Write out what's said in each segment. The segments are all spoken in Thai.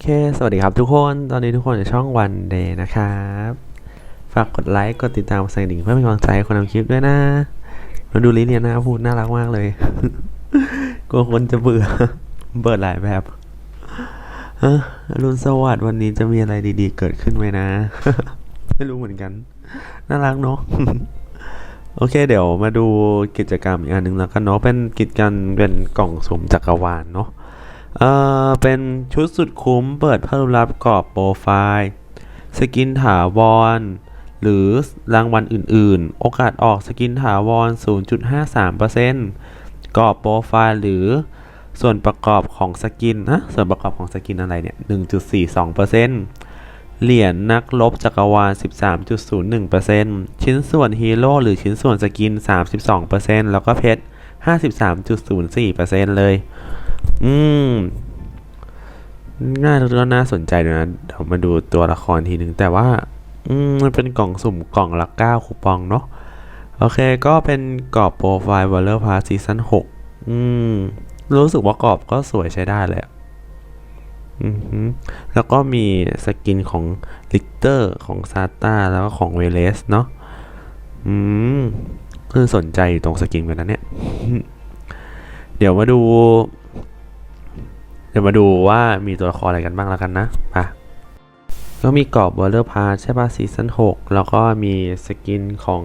เค สวัสดีครับทุกคน ตอนนี้ทุกคนในช่องวันเดย์นะครับ ฝากกดไลค์ กดติดตามกดสั่นกระดิ่งเพื่อเป็นกำลังใจให้คนทำคลิปด้วยนะมาดูลิเลียนาพูดน่ารักมากเลยกลัวคนจะเบื่อ เปิดหลายแบบเอ้ออรุณสวัสดิ์วันนี้จะมีอะไรดีๆ เกิดขึ้นไหมนะ ไม่รู้เหมือนกัน น่ารักเนาะโอเค เดี๋ยวมาดูกิจกรรมอีกอันหนึ่งแล้วกันเนาะเป็นกิจกรรมเป็นกล่องสุ่มจักรวาลเนาะ เอ่อ เป็นชุดสุดคุ้มเปิดเพิ่มรับกรอบโปรไฟล์ สกินถาวร หรือรางวัลอื่นๆ โอกาสออกสกินถาวร 0.53%กรอบโปรไฟล์หรือส่วนประกอบของสกินนะส่วนประกอบของสกินอะไรเนี่ย 1.42%เหรียญนักลบจักรวาล 13.01%ชิ้นส่วนฮีโร่หรือชิ้นส่วนสกิน 32%แล้วก็เพชร 53.04%เลย อืมน่าแล้วน่าสนใจนะเดี๋ยวมาดูตัวละครทีหนึ่งแต่ว่า อืมมันเป็นกล่องสุ่มกล่องละเก้าคูปองเนาะโอเค ก็เป็นกรอบโปรไฟล์ w a l l e r Pass ซีซั่นหกอืม รู้สึกว่ากรอบก็สวยใช้ได้เลยอือแล้วก็มีสกินของลิกเตอร์ของซาต้าแล้วก็ของเวเลสเนาะอืมคือสนใจอยู่ตรงสกินกันนะเนี่ย เดี๋ยวมาดู เดี๋ยวมาดูว่ามีตัวละครอะไรกันบ้างแล้วกันนะไปะก็มีกรอบ w a l l e r Pass ใช่ป่ะซีซั่น6แล้วก็มีสกินของ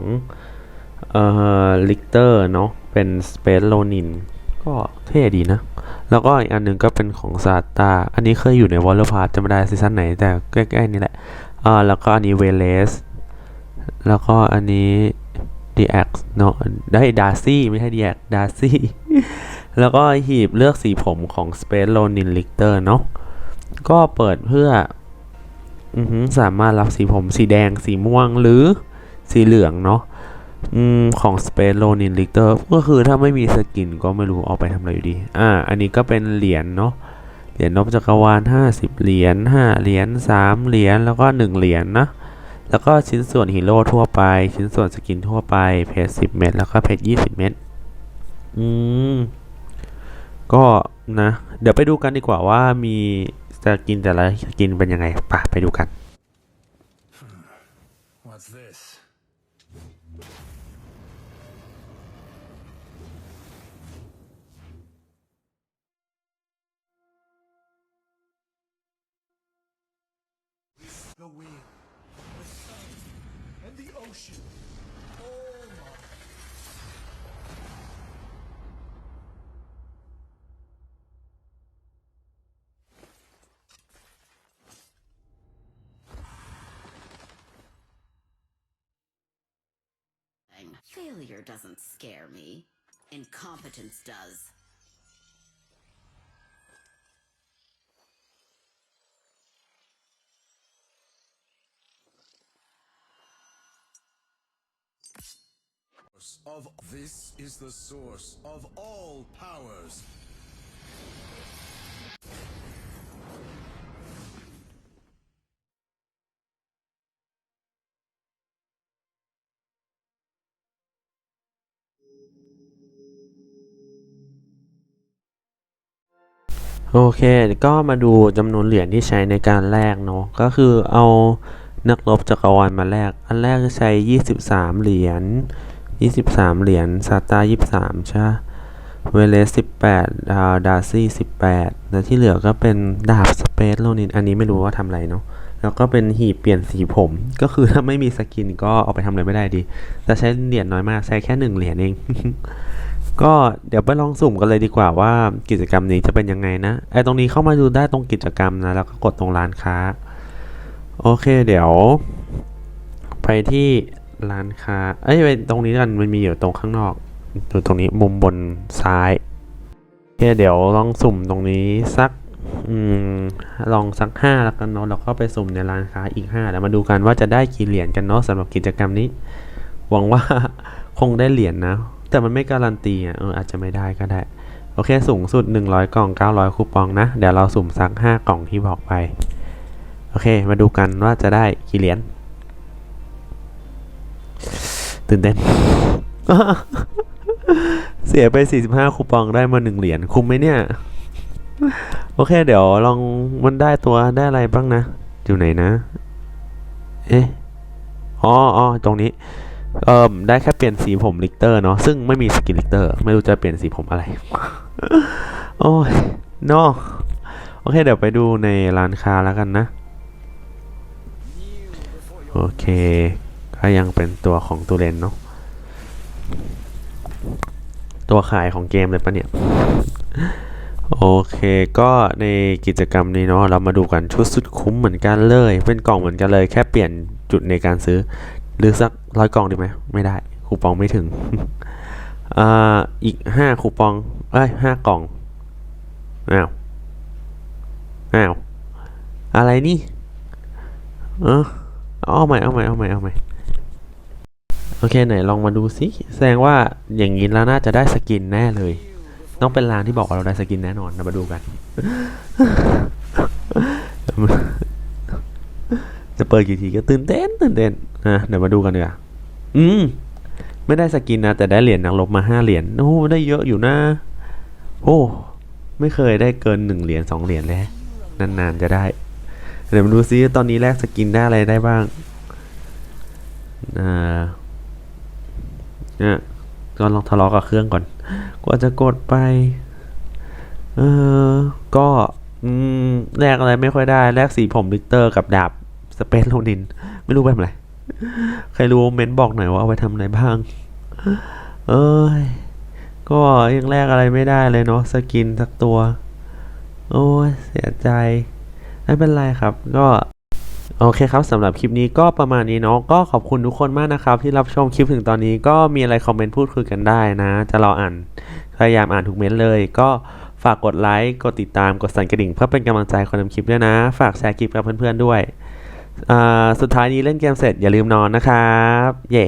เอ่อลิกเตอร์เนาะเป็น Space Ronin ก็เท่ดีนะ แล้วก็อีกอันหนึงก็เป็นของซาตาอันนี้เคยอยู่ใน w a l l e r Pass จะไม่ได้ซีซั่นไหนแต่ใกล้ๆนี่แหละอ่าแล้วก็อันนี้เวเลสแล้วก็อันนี้ DX เนาะได้ดาร์ซี่ไม่ใช่ DX ดาร์ซี่ แล้วก็หีบเลือกสีผมของ Space Ronin Lichter เนาะก็เปิดเพื่ออสามารถรับสีผมสีแดงสีม่วงหรือสีเหลืองเนาะอของ Space Ronin Lichter ก็คือถ้าไม่มีสกินก็ไม่รู้เอาไปทำอะไรอยู่ดี อ่า อันนี้ก็เป็นเหรียญเนาะเหรียญนพจักรวาล 50 เหรียญ5เหรียญ3เหรียญแล้วก็ 1 เหรียญนะแล้วก็ชิ้นส่วนฮีโร่ทั่วไป ชิ้นส่วนสกินทั่วไปเพจ10 เม็ดแล้วก็เพจ20 เม็ดอืม ก็นะ เดี๋ยวไปดูกันดีกว่าว่ามีสกินแต่ละสกินเป็นยังไงไปไปดูกัน What's this? The wind, the sun, and the ocean. Failure doesn't scare me. Incompetence does. of this is the source of all powers. โอเค ก็มาดูจำนวนเหรียญที่ใช้ในการแลกเนาะ ก็คือเอานักรบจักรวาลมาแลก อันแรกใช้ 23 เหรียญ 23 เหรียญซาตา23 ใช่เวเลส18ดาวดาร์ซี่18แล้วที่เหลือก็เป็นดาบสเปซโลนิน อันนี้ไม่รู้ว่าทำอะไรเนาะ แล้วก็เป็นหีบเปลี่ยนสีผม ก็คือถ้าไม่มีสกินก็เอาไปทำอะไรไม่ได้ดี แต่ใช้เหรียญน้อยมาก ใช้แค่ 1 เหรียญเอง ก็เดี๋ยวไปลองสุ่มกันเลยดีกว่าว่ากิจกรรมนี้จะเป็นยังไงนะไอ้ตรงนี้เข้ามาดูได้ตรงกิจกรรมนะแล้วก็กดตรงร้านค้า โอเคเดี๋ยว ไปที่ร้านค้า เอ้ยไปตรงนี้กันมันมีอยู่ตรงข้างนอกอยู่ตรงนี้มุมบนซ้ายโอเคเดี๋ยวลองสุ่มตรงนี้สักอืมลองสักห้าแล้วกันเนาะแล้วก็ไปสุ่มในร้านค้าอีกห้าแล้วมาดูกันว่าจะได้กี่เหรียญกันเนาะสำหรับกิจกรรมนี้ หวังว่าคงได้เหรียญนะ แต่มันไม่การันตีอะเอออาจจะไม่ได้ก็ได้ โอเคสูงสุด 100 กล่อง 900 คูปองนะ เดี๋ยวเราสุ่มสัก 5 กล่องที่บอกไป โอเค มาดูกันว่าจะได้กี่เหรียญตื่นเต้นเสียไป 45 คูปองได้มา1เหรียญคุ้มไหมเนี่ย โอเค เดี๋ยวลองมันได้ตัวได้อะไรบ้างนะ อยู่ไหนนะ เอ๊ะอ๋ออ๋อตรงนี้ เอ่อได้แค่เปลี่ยนสีผมลิกเตอร์เนาะซึ่งไม่มีสกินลิกเตอร์ไม่รู้จะเปลี่ยนสีผมอะไร โอ้ยนอโอเค เดี๋ยวไปดูในร้านค้าแล้วกันนะ โอเค ก็ยังเป็นตัวของตูเรนเนาะตัวขายของเกมเลยปะเนี่ย โอเคก็ในกิจกรรมนี้เนาะเรามาดูกันชุดสุดคุ้มเหมือนกันเลย เป็นกล่องเหมือนกันเลย แค่เปลี่ยนจุดในการซื้อ หรือสักร้อยกล่องดีไหมไม่ได้คูปองไม่ถึงอ่าอีกห้าคูปอง เอ้ยห้ากล่อง อ้าว อ้าว อะไรนี่ เออเอาใหม่ เอาใหม่ เอาใหม่ เอาใหม่ โอเค ไหนลองมาดูสิ แสดงว่าอย่างนี้แล้วน่าจะได้สกินแน่เลย ต้องเป็นร้านที่บอกว่าเราได้สกินแน่นอนเรามาดูกัน จะเปิดกี่ทีก็ตื่นเต้นตื่นเต้นะเดี๋ยวมาดูกันดีกว่าอืม ไม่ได้สกินนะ แต่ได้เหรียญนักรบมาห้าเหรียญโอ้ได้เยอะอยู่นะ โอ้ไม่เคยได้เกินหนึ่งเหรียญสองเหรียญแล้วนานๆจะได้ เดี๋ยวมาดูซิตอนนี้แลกสกินได้อะไรได้บ้างอ่าเนี่ยก็ลองทะเลาะกับเครื่องก่อนกว่าจะกดไป เออก็อืมแลกอะไรไม่ค่อยได้แลกสีผมลิกเตอร์กับดาบสเปซโลนิน ไม่รู้ไปทำอะไร ใครรู้เมนบอกหน่อยว่าเอาไปทำอะไรบ้าง เอ้ย ก็ยังแลกอะไรไม่ได้เลยเนาะสกินสักตัว โอ้ยเสียใจ ไม่เป็นไรครับ ก็โอเคครับสำหรับคลิปนี้ก็ประมาณนี้เนาะก็ขอบคุณทุกคนมากนะครับ ที่รับชมคลิปถึงตอนนี้ก็มีอะไรคอมเมนต์พูดคุยกันได้นะ จะรออ่านพยายามอ่านทุกเม้นต์เลย ก็ฝากกดไลค์กดติดตามกดสั่นกระดิ่ง เพื่อเป็นกำลังใจคนทำคลิปด้วยนะ ฝากแชร์คลิปกับเพื่อนๆด้วย สุดท้ายนี้เล่นเกมเสร็จอย่าลืมนอนนะครับ เย่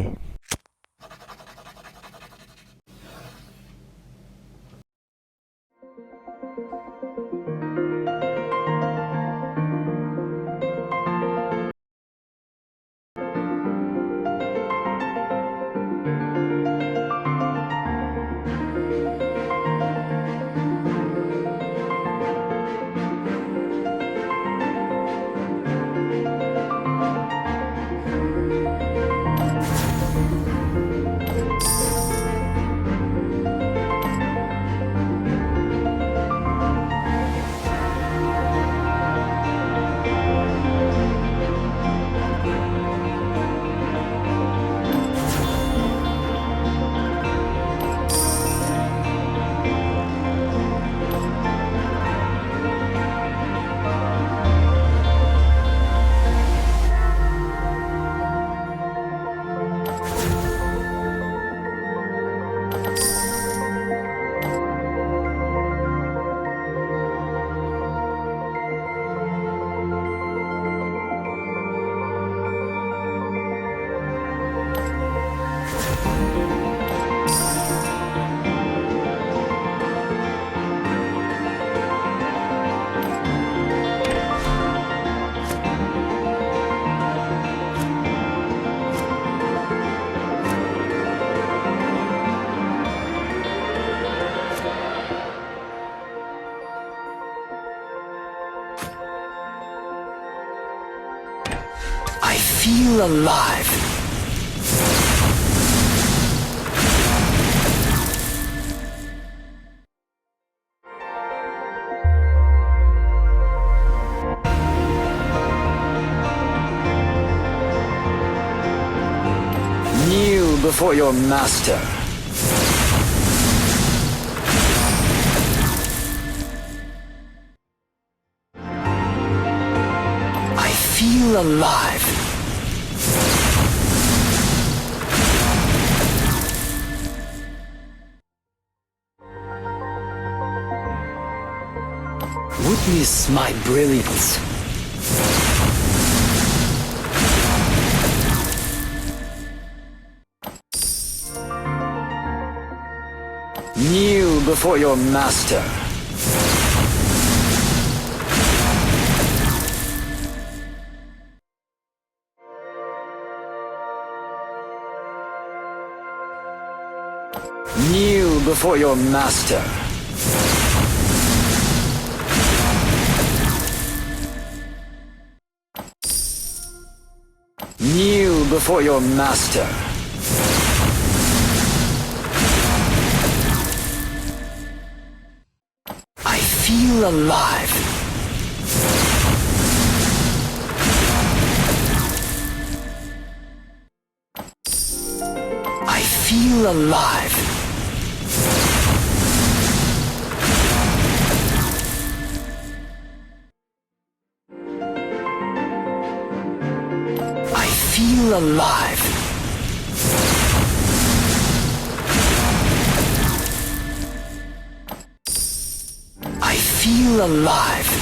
I feel alive. Before your master. I feel alive. Witness my brilliance. before your master. Kneel before your master. Kneel before your master. Feel alive. I feel alive. I feel alive. Alive.